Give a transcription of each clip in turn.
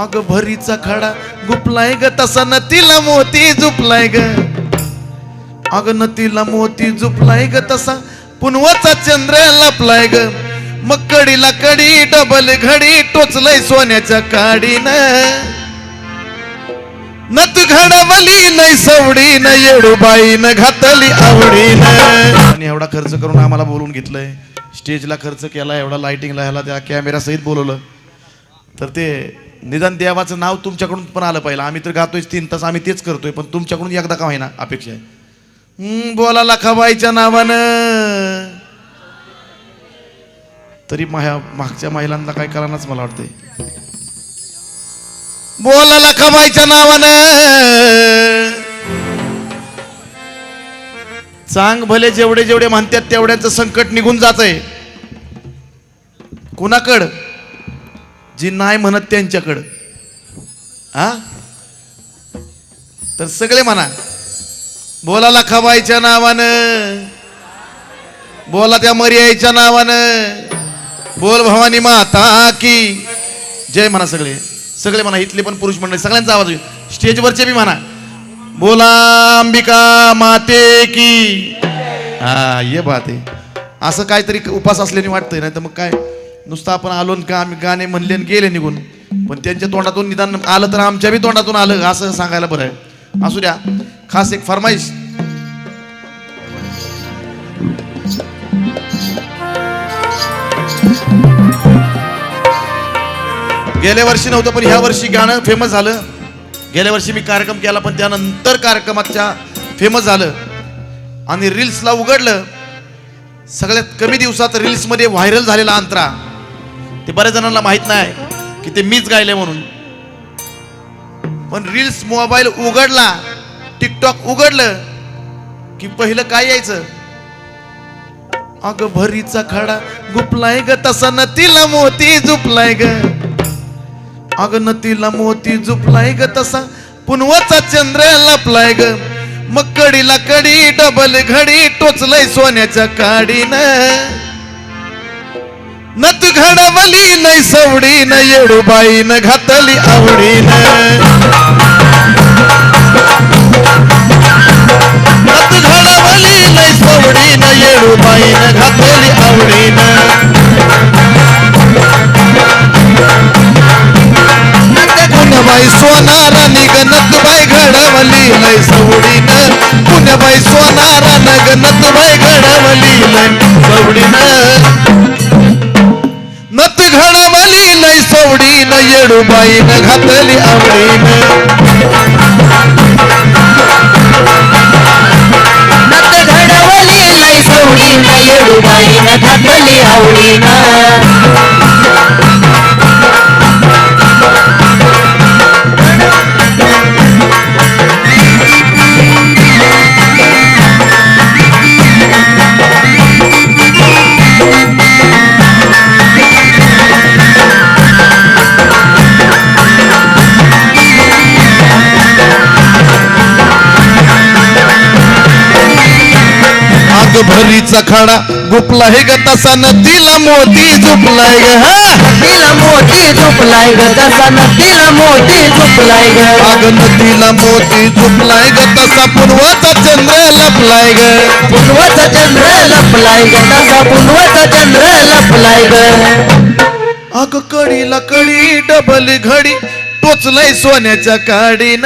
अग भरीचा खडा गुपलाय ग तसा नतीला मोती झुपलाय ग. अग नतीला मोती झुपलाय ग तसा पुनवाचा चंद्र लपलाय ग. मग कडीला कडी डबल घडी टोचलय सोन्याच्या काडीन. नत घडवली नाही सवडी न येडूबाई न घातली आवडीन. आणि एवढा खर्च करून आम्हाला बोलून घेतलंय. स्टेजला खर्च केला एवढा लायटिंगला ह्याला त्या कॅमेरा सहित बोलवलं. तर ते निदान देवाचं नाव तुमच्याकडून पण आलं पाहिजे आम्ही तर गातोय तीन तास आम्ही तेच करतोय पण तुमच्याकडून एकदा का होईना अपेक्षा आहे. हम्म, बोला लखाबाईच्या नावानं. तरी माह्या मागच्या महिलांना काय करानाच मला वाटतंय. बोला लखाबाईच्या नावानं. चांग भले जेवढे जेवढे म्हणतात तेवढ्यांचं संकट निघून जात आहे कुणाकड? जी नाही म्हणत त्यांच्याकडं. हा तर सगळे म्हणा बोला लखाबाईच्या नावानं बोला त्या मर्याईच्या नावानं बोल भवानी माता की जय म्हणा सगळे. सगळे म्हणा इथले पण पुरुष मंडळी सगळ्यांचा आवाज येईल स्टेजवरचे बी म्हणा बोला अंबिका माते की. हा ये बाते. असं काहीतरी उपास असल्याने वाटतंय नाही तर मग काय? नुसतं आपण आलो न का आम्ही गाणे म्हणले आणि गेले निघून. पण त्यांच्या तोंडातून निदान आलं तर आमच्या बी तोंडातून आलं असं सांगायला बरं आहे. असू द्या. खास एक फरमाईश. गेल्या वर्षी नव्हतं पण ह्या वर्षी गाणं फेमस झालं. गेल्या वर्षी मी कार्यक्रम केला पण त्यानंतर कार्यक्रमाच्या फेमस झालं. आणि रील्सला उघडलं. सगळ्यात कमी दिवसात रील्समध्ये व्हायरल झालेला अंतरा. ते बऱ्याच जणांना माहीत नाही की ते मीच गायले म्हणून. पण रील्स मोबाईल उघडला टिकटॉक उघडलं की पहिलं काय यायचं? अग भरीचा खडा गुपलाय ग तसा नतीला मोती झुपलाय ग. अग नतीला मोती झुपलाय ग तसा पुनवाचा चंद्र लपलाय ग. मग कडीला कडी डबल घडी टोचलय सोन्याच्या काडीनं. नत घडवली नाही सवडी न येडूबाई न घातली आवडीन. तू घडवली नाही सवडी न येडूबाई न घातली आवडीन. पुण्यबाई सोनारा निगनत बाई घडवली लय सवडीन. पुण्यबाई सोनारा नगनत बाई घडवली नाही सवडीन. नत न लय सवडीन न घातली आवडीन. नत घडवली लय सवडीन न घातली आवडीन. भरीचा खडा गुपलाय ग तसा नदीला मोती झुपलाय ग हा? तिला मोठी झोपलाय ग तसा नदीला मोठी झोपलाय ग. आग नदीला मोती झुपलाय ग तसा पुनवाचा चंद्र लपलाय ग. पुनवाचा चंद्र लपलाय ग तसा पुनवाचा चंद्र लपलाय ग. अग कडीला कडी डबल घडी टोचलय सोन्याच्या काडीन.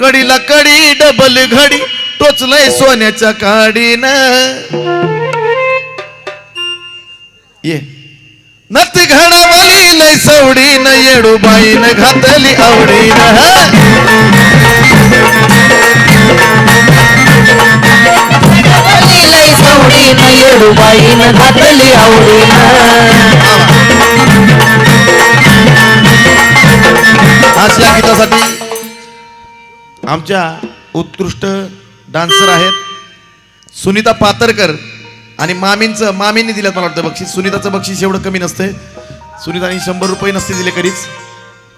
कडीला कडी डबल घडी टोचलय सोन्याच्या काडीन. ये. नत घडवली लय सवडीन येडूबाईन घातली आवडीन सवडीन येडूबाईन घातली आवडीन. आज या गीतासाठी आमच्या उत्कृष्ट डान्सर आहेत. सुनीता पातरकर आणि मामींचं मामींनी दिलं मला वाटतं बक्षीस. सुनीताचं बक्षीस एवढं कमी नसतं सुनीताने शंभर रुपये नसते दिले कधीच.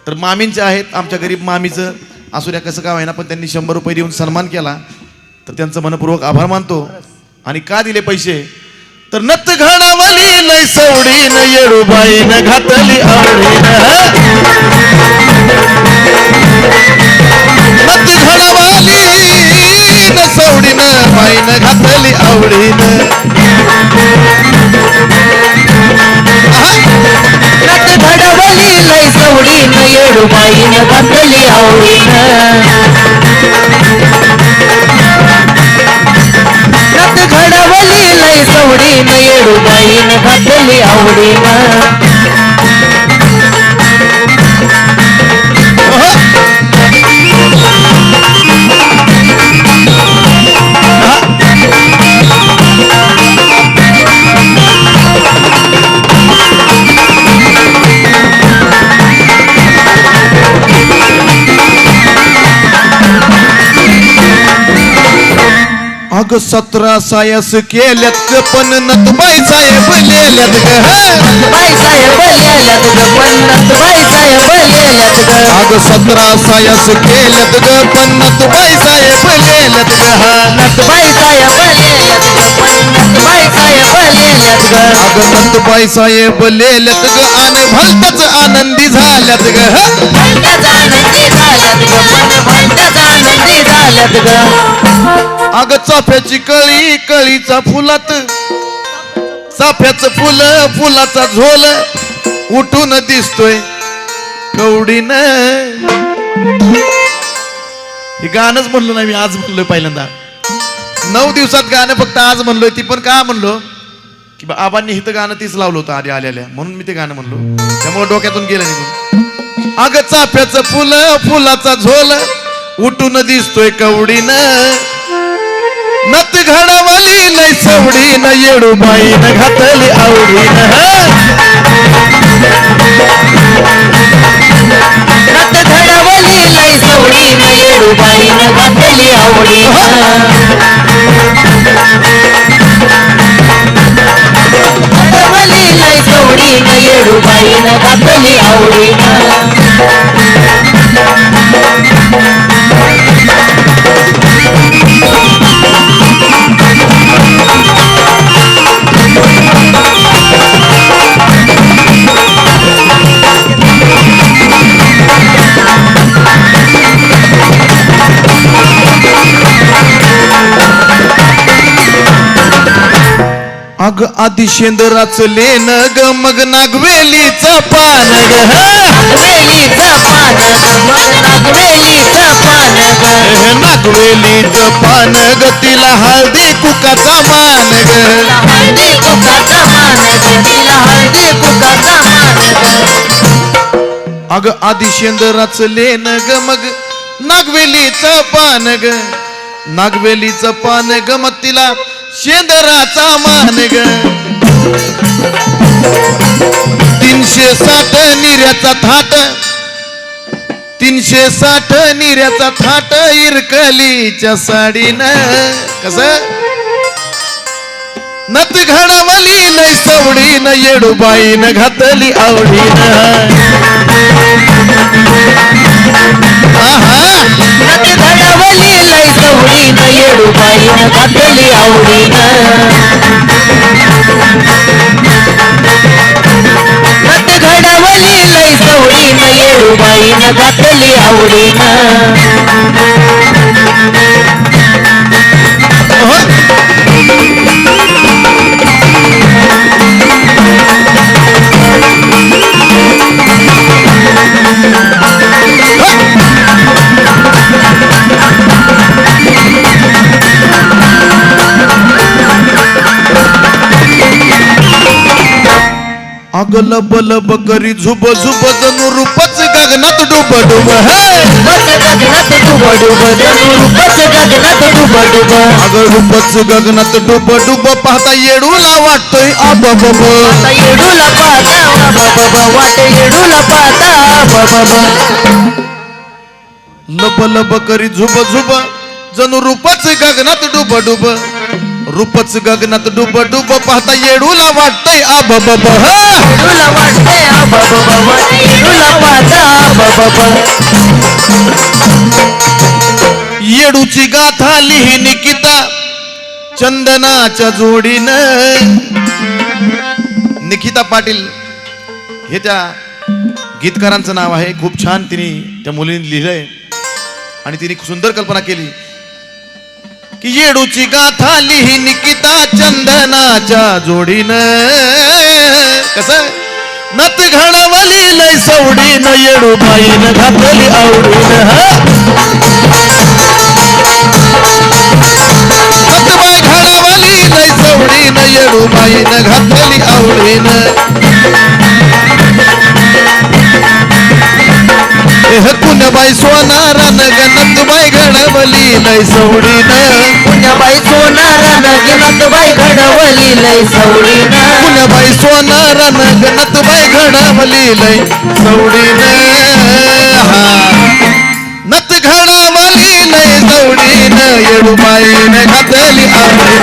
तर मामींचे आहेत आमच्या गरीब मामीचं. असू द्या कसं काय ना पण त्यांनी शंभर रुपये देऊन सन्मान केला. तर त्यांचं मनपूर्वक आभार मानतो. आणि का दिले पैसे? तर नत घडवली लय सवडीन न घातली आवडीन. सवडीनं येडूबाईनं घातली आवडीनं अग सतरा सायस केल्यात ग पण नतबाई साहेब लिहिल्यात ग. बाई साहेब लिहिल्यात ग पन्नास बाई साहेब लिहिल्यात ग. अग सतरा सायस केल्यात ग पण नतबाई साहेब लिहिल्यात ग. बाई साहेब लिहिल्यात ग बाई साहेब लिहिल्यात ग अग नतबाई साहेब लिहिल्यात ग आणि भलतच आनंदी झाल्यात ग आनंदी झाल्यात ग पण भलत्याच आनंदी झाल्यात ग. अग चाफ्याची कळी कळीचा फुलात. चाफ्याचं फुल फुलाचा झोल. उठून दिसतोय कवडीन. हे गाणंच म्हणलो नाही मी आज म्हणलोय पहिल्यांदा. नऊ दिवसात गाणं फक्त आज म्हणलोय ती पण का म्हणलो? की बा आबांनी इथं गाणं तीच लावलं होतं आधी आलेल्या. म्हणून मी ते गाणं म्हणलो. त्यामुळे डोक्यातून गेलं निघून. अग चाफ्याचं फुल फुलाचा झोल उठून दिसतोय कवडीनं. नत घडवली लय सवडीन येडूबाईन घातली आवडीन नथ घडवली लय सवडीनं येडूबाईनं घातली आवडीनं. घडवली लय सवडीनं येडूबाईनं घातली आवडीनं. अग आधी शेंदराच लेन ग मग नागवेलीचा पान ग नागवेलीचं पान ग मग नागवेलीचं पान ग नागवेलीच पान ग तिला हळदी कुकाचा मान ग हळदी कुकाचा मान ग तिला हळदी कुकाचा मान अग आधी शेंदराच लेन ग मग नागवेलीचं पान ग नागवेलीचं पान ग मग तिला शेंदराचा मान ग तीनशे साठ निर्याचा थाट. तीनशे साठ निर्याचा थाट इरकलीच्या साडीनं. कस? नत घडवली लय सवडीन येडूबाईन घातली आवडीन. आहा. नत घडवली लय सवडीनं येडूबाईनं घातली आवडीनं नथ घडवली लय सवडीनं येडूबाईनं घातली आवडीनं अग लब लब करी झुब झुब जणू रूपच गगनात डुब डुब. हे! अग रूपच गगनात डुब डुब पाहता येडूला वाटतोय आब आता येडूला पाहता वाट येडूला पाहता लब लब करी झुब झुब जणू रूपच गगनात डुब डुब. रूपच गगनात डुब डुब पाहता येडूला वाटतंय आब बब येडूला बाबा येडूला येडूची गाथा लिही निकिता चंदनाच्या जोडीनं. निकिता पाटील हे त्या गीतकारांचं नाव आहे. खूप छान तिने त्या मुलीने लिहिलंय. आणि तिने सुंदर कल्पना केली. येडूची गाथा लिही निकिता चंदनाच्या जोडीनं. कस नत घडवली लय सवडीन येडूबाईन घातली आवडीन नतबाई घडवली लय सवडीन येडू बाईन घात एह कुणबाई सोनारान गणतबाई घडवली लय सवडीन पुण्याबाई सोनारान गिनतबाई घडवली लय सवडीन पुण्याबाई सोनारान गणतबाई घडवली लय सवडीन नत घडावली लय सवडीन येडूबाईन घातली आवडीन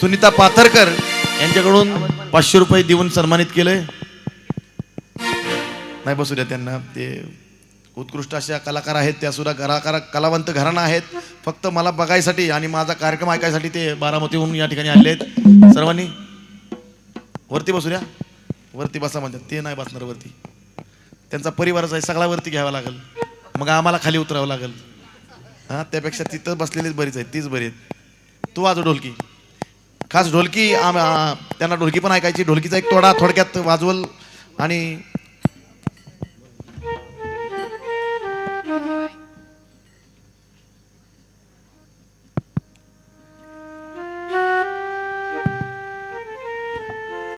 सुनीता पाथरकर यांच्याकडून पाचशे रुपये देऊन सन्मानित केलंय. नाही बसू द्या त्यांना. ते उत्कृष्ट अशा कलाकार आहेत. त्या सुद्धा कलाकार कलावंत घराणा आहेत. फक्त मला बघायसाठी आणि माझा कार्यक्रम ऐकायसाठी ते बारामतीहून या ठिकाणी आले आहेत. सर्वांनी वरती बसू द्या. वरती बसा म्हणतात. ते नाही बसणार वरती. त्यांचा परिवारच आहे. सगळा वरती घ्यावा लागेल. मग आम्हाला खाली उतरावं लागेल. हां त्यापेक्षा तिथं बसलेलीच बरीच आहेत. तीच बरी आहेत. तू वाजव ढोलकी खास ढोलकी आम- आ, त्यांना ढोलकी पण ऐकायची. ढोलकीचा एक तोडा थोडक्यात वाजवल आणि